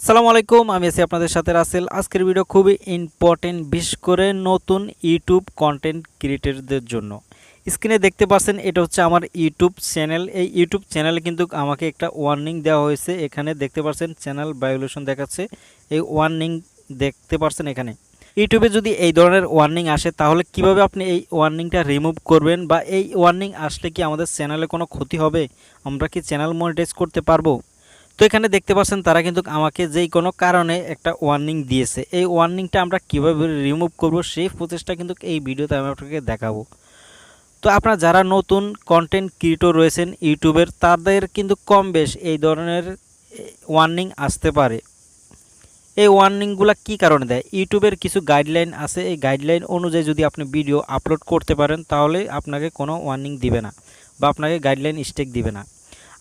আসসালামু আলাইকুম, আমি আছি আপনাদের সাথে রাসেল। আজকের ভিডিও খুবই ইম্পর্টেন্ট বিশেষ করে নতুন ইউটিউব কন্টেন্ট ক্রিয়েটরদের জন্য। স্ক্রিনে দেখতে পাচ্ছেন, এটা হচ্ছে আমার ইউটিউব চ্যানেল এই ইউটিউব চ্যানেলে কিন্তু আমাকে একটা ওয়ার্নিং দেওয়া হয়েছে। এখানে দেখতে পাচ্ছেন চ্যানেল ভায়োলেশন দেখাচ্ছে। এই ওয়ার্নিং দেখতে পাচ্ছেন এখানে। ইউটিউবে যদি এই ধরনের ওয়ার্নিং আসে, তাহলে কীভাবে আপনি এই ওয়ার্নিংটা রিমুভ করবেন বা এই ওয়ার্নিং আসলে কি আমাদের চ্যানেলে কোনো ক্ষতি হবে? আমরা কি চ্যানেল মনিটাইজ করতে পারব? তো এখানে দেখতে পাচ্ছেন তারা কিন্তু আমাকে যেই কোনো কারণে একটা ওয়ার্নিং দিয়েছে। এই ওয়ার্নিংটা আমরা কীভাবে রিমুভ করব সেই প্রচেষ্টা কিন্তু এই ভিডিওতে আমি আপনাকে দেখাবো। তো আপনারা যারা নতুন কন্টেন্ট ক্রিয়েটর রয়েছেন ইউটিউবের তাদের কিন্তু কম বেশ এই ধরনের ওয়ার্নিং আসতে পারে। এই ওয়ার্নিংগুলো কী কারণে দেয়? ইউটিউবের কিছু গাইডলাইন আছে। এই গাইডলাইন অনুযায়ী যদি আপনি ভিডিও আপলোড করতে পারেন, তাহলে আপনাকে কোনো ওয়ার্নিং দিবে না বা আপনাকে গাইডলাইন স্টেক দিবে না।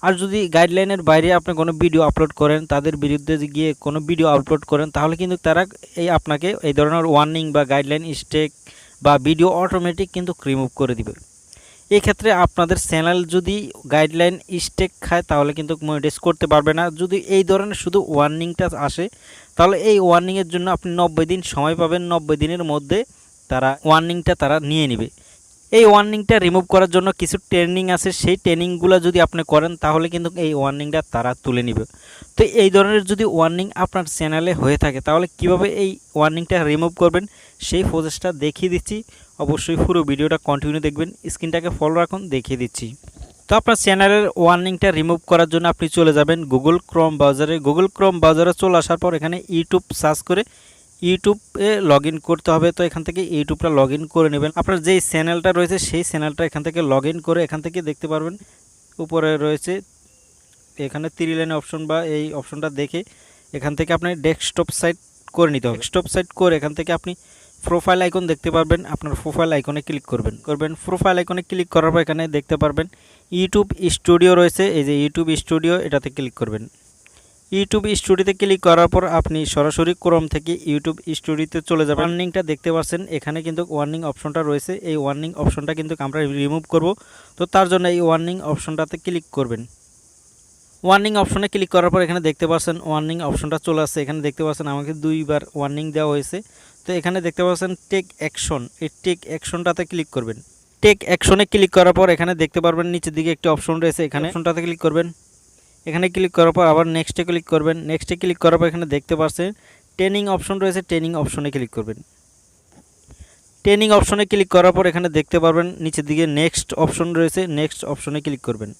আর যদি গাইডলাইনের বাইরে আপনি কোনো ভিডিও আপলোড করেন, তাদের বিরুদ্ধে গিয়ে কোনো ভিডিও আপলোড করেন, তাহলে কিন্তু তারা এই আপনাকে এই ধরনের ওয়ার্নিং বা গাইডলাইন স্টেক বা ভিডিও অটোমেটিক কিন্তু রিমুভ করে দিবে। এই ক্ষেত্রে আপনাদের চ্যানেল যদি গাইডলাইন স্টেক খায়, তাহলে কিন্তু মনিটাইজ করতে পারবে না। যদি এই ধরনের শুধু ওয়ার্নিংটা আসে, তাহলে এই ওয়ার্নিংয়ের জন্য আপনি নব্বই দিন সময় পাবেন, নব্বই দিনের মধ্যে তারা ওয়ার্নিংটা তারা নিয়ে নেবে। এই ওয়ার্নিংটা রিমুভ করার জন্য কিছু ট্রেনিং আছে। সেই ট্রেনিংগুলো যদি আপনি করেন, তাহলে কিন্তু এই ওয়ার্নিংটা তারা তুলে নেবে। তো এই ধরনের যদি ওয়ার্নিং আপনার চ্যানেলে হয়ে থাকে, তাহলে কীভাবে এই ওয়ার্নিংটা রিমুভ করবেন? সেই প্রসেসটা দেখিয়ে দিচ্ছি। অবশ্যই পুরো ভিডিওটা কন্টিনিউ দেখবেন। স্ক্রিনটাকে ফলো রাখুন, দেখিয়ে দিচ্ছি। তো আপনার চ্যানেলের ওয়ার্নিংটা রিমুভ করার জন্য আপনি চলে যাবেন গুগল ক্রোম ব্রাউজারে গুগল ক্রোম ব্রাউজারে চলে আসার পর এখানে ইউটিউব সার্চ করে ইউটিউবে লগ করতে হবে, তো এখান থেকে ইউটিউবটা লগ করে নেবেন। আপনার যেই চ্যানেলটা রয়েছে, সেই চ্যানেলটা এখান থেকে লগ করে এখান থেকে দেখতে পারবেন। উপরে রয়েছে, এখানে থ্রি লাইন অপশন বা এই অপশনটা দেখে এখান থেকে আপনি ডেস্কটপ সাইট করে নিতে হবে। ডেস্কটপ সাইট করে এখান থেকে আপনি প্রোফাইল আইকন দেখতে পারবেন। আপনার প্রোফাইল আইকনে ক্লিক করবেন। করবেন প্রোফাইল আইকনে ক্লিক করার পর এখানে দেখতে পারবেন ইউটিউব স্টুডিও রয়েছে। এই যে ইউটিউব স্টুডিও এটাতে ক্লিক করবেন। ইউটিউব স্টুডিওতে ক্লিক করার পর আপনি সরাসরি ক্রোম থেকে ইউটিউব স্টুডিওতে চলে যাবেন। ওয়ার্নিংটা দেখতে পাচ্ছেন, এখানে কিন্তু ওয়ার্নিং অপশনটা রয়েছে। এই ওয়ার্নিং অপশনটা কিন্তু আমরা রিমুভ করব। তো তার জন্য এই ওয়ার্নিং অপশনটাতে ক্লিক করবেন। ওয়ার্নিং অপশনে ক্লিক করার পর এখানে দেখতে পাচ্ছেন ওয়ার্নিং অপশনটা চলে আসছে। এখানে দেখতে পাচ্ছেন, আমাকে দুইবার ওয়ার্নিং দেওয়া হয়েছে। তো এখানে দেখতে পাচ্ছেন টেক অ্যাকশন এই টেক অ্যাকশনটাতে ক্লিক করবেন। টেক অ্যাকশনে ক্লিক করার পর এখানে দেখতে পারবেন, নিচের দিকে একটি অপশন রয়েছে। এখানে অপশনটাতে ক্লিক করবেন। এখানে ক্লিক করার পর আবার নেক্সটে ক্লিক করবেন। নেক্সটে ক্লিক করার পর এখানে দেখতে পাচ্ছেন ট্রেনিং অপশন রয়েছে ট্রেনিং অপশনে ক্লিক করবেন। ট্রেনিং অপশনে ক্লিক করার পর এখানে দেখতে পারবেন, নিচের দিকে নেক্সট অপশন রয়েছে নেক্সট অপশনে ক্লিক করবেন।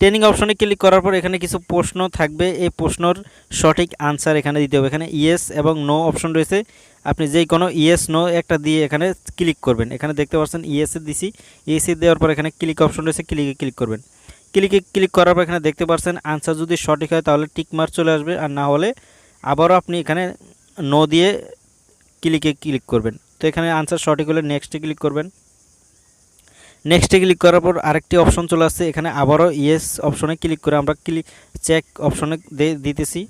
ট্রেনিং অপশনে ক্লিক করার পর এখানে কিছু প্রশ্ন থাকবে, এই প্রশ্নর সঠিক আনসার এখানে দিতে হবে। এখানে ইয়েস এবং নো অপশন রয়েছে। আপনি যেই কোনো ইয়েস নো একটা দিয়ে এখানে ক্লিক করবেন। এখানে দেখতে পাচ্ছেন ইয়েসে দিছি ইয়েসে দেওয়ার পর এখানে ক্লিক অপশন রয়েছে ক্লিকে ক্লিক করবেন। ক্লিকে, ক্লিক করার পর এখানে দেখতে পাচ্ছেন আনসার যদি সঠিক হয় তাহলে টিক মার্ক চলে আসবে আর না হলে আবারও আপনি এখানে নো দিয়ে ক্লিকে ক্লিক করবেন। তো এখানে আনসার সঠিক হলে নেক্সটে ক্লিক করবেন। নেক্সটে ক্লিক করার পর আরেকটি অপশন চলে আসছে, এখানে আবারও ইয়েস অপশনে ক্লিক করে আমরা ক্লিক চেক অপশনে দিতেছি।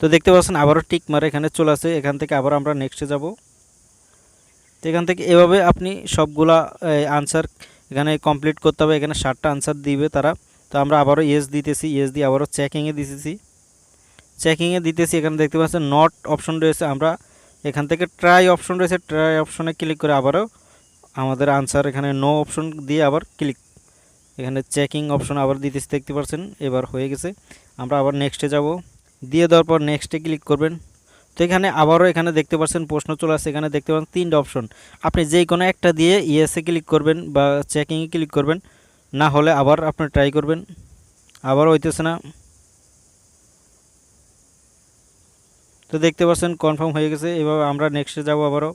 তো দেখতে পাচ্ছেন আবারও টিক মারে এখানে চলে আসে এখান থেকে আবার আমরা নেক্সটে যাব। তো এখান থেকে এভাবে আপনি সবগুলা আনসার এখানে কমপ্লিট করতে হবে, এখানে ষাটটা আনসার দিবে তারা। তো আমরা আবারও ইয়েস দিতেছি ইয়েস দিয়ে আবারও চেকিংয়ে দিতেছি। চেকিংয়ে দিতেছি, এখানে দেখতে পাচ্ছেন নট অপশন রয়েছে। আমরা এখান থেকে ট্রাই অপশন রয়েছে ট্রাই অপশনে ক্লিক করে আবারও আমাদের আনসার এখানে নো অপশন দিয়ে আবার ক্লিক এখানে চেকিং অপশন আবার দিতেছি, দেখতে পাচ্ছেন? এবার হয়ে গেছে। আমরা আবার নেক্সটে যাব। দিয়ে দেওয়ার পর নেক্সটে ক্লিক করবেন। তো এখানে আবারও এখানে দেখতে পাচ্ছেন প্রশ্ন চলে আসছে। এখানে দেখতে পাচ্ছেন তিনটা অপশন আপনি যে কোনো একটা দিয়ে ইয়েসে ক্লিক করবেন বা চেকিংয়ে ক্লিক করবেন। না হলে আবার আপনি ট্রাই করবেন। আবার হইতেছে না। তো দেখতে পাচ্ছেন কনফার্ম হয়ে গেছে। এভাবে আমরা নেক্সটে যাব আবারও।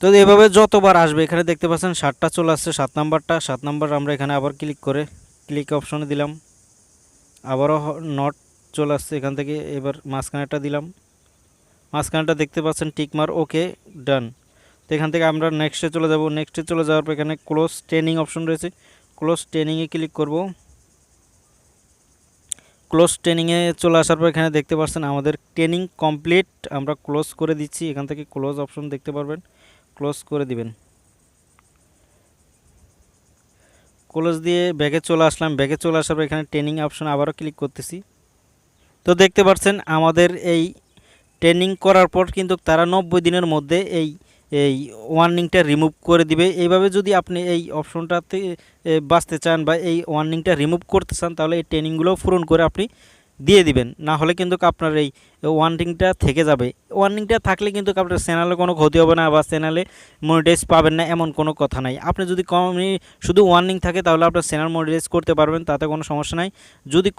তো এভাবে যতবার আসবে, এখানে দেখতে পাচ্ছেন সাতটা চলে আসছে, সাত নাম্বারটা। সাত নাম্বার আমরা এখানে আবার ক্লিক করে ক্লিক অপশনে দিলাম। আবারও নট চলে আসছে এখান থেকে। এবার মাঝখানেটা দিলাম। মাঝখানেটা দেখতে পাচ্ছেন টিকমার ওকে, ডান। তো এখান থেকে আমরা নেক্সটে চলে যাব। নেক্সটে চলে যাওয়ার পর এখানে ক্লোজ ট্রেনিং অপশন রয়েছে। ক্লোজ ট্রেনিংয়ে ক্লিক করব। ক্লোজ ট্রেনিংয়ে চলে আসার পর এখানে দেখতে পাচ্ছেন, আমাদের ট্রেনিং কমপ্লিট আমরা ক্লোজ করে দিচ্ছি। এখান থেকে ক্লোজ অপশন দেখতে পারবেন। ক্লোজ করে দিবেন। ক্লোজ দিয়ে ব্যাগে চলে আসলাম। ব্যাগে চলে আসার পর এখানে ট্রেনিং অপশন আবারও ক্লিক করতেছি। তো দেখতে পাচ্ছেন আমাদের এই ট্রেনিং করার পর কিন্তু তারা নব্বই দিনের মধ্যে এই এই ওয়ার্নিংটা রিমুভ করে দিবে। এইভাবে যদি আপনি এই অপশনটাতে বাঁচতে চান বা এই ওয়ার্নিংটা রিমুভ করতে চান, তাহলে এই ট্রেনিংগুলো পূরণ করে আপনি দিয়ে দিবেন। না হলে কিন্তু আপনার এই ওয়ার্নিংটা থেকে যাবে। ওয়ার্নিংটা থাকলে কিন্তু আপনার চ্যানেলে কোনো ক্ষতি হবে না বা চ্যানেলে মনিটাইজ পাবেন না, এমন কোনো কথা নাই। আপনি যদি কমই শুধু ওয়ার্নিং থাকে, তাহলে আপনার চ্যানেল মনিটাইজ করতে পারবেন, তাতে কোনো সমস্যা নাই। যদি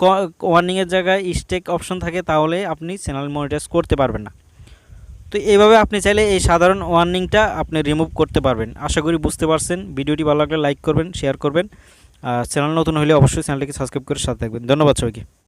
ওয়ার্নিংয়ের জায়গায় স্টেক অপশন থাকে, তাহলে আপনি চ্যানেল মনিটাইজ করতে পারবেন না। তো এইভাবে আপনি চাইলে এই সাধারণ ওয়ার্নিংটা আপনি রিমুভ করতে পারবেন। আশা করি বুঝতে পারছেন। ভিডিওটি ভালো লাগলে লাইক করবেন শেয়ার করবেন। আর চ্যানেল নতুন হলে অবশ্যই চ্যানেলটিকে সাবস্ক্রাইব করে সাথে থাকবেন। ধন্যবাদ সবাইকে।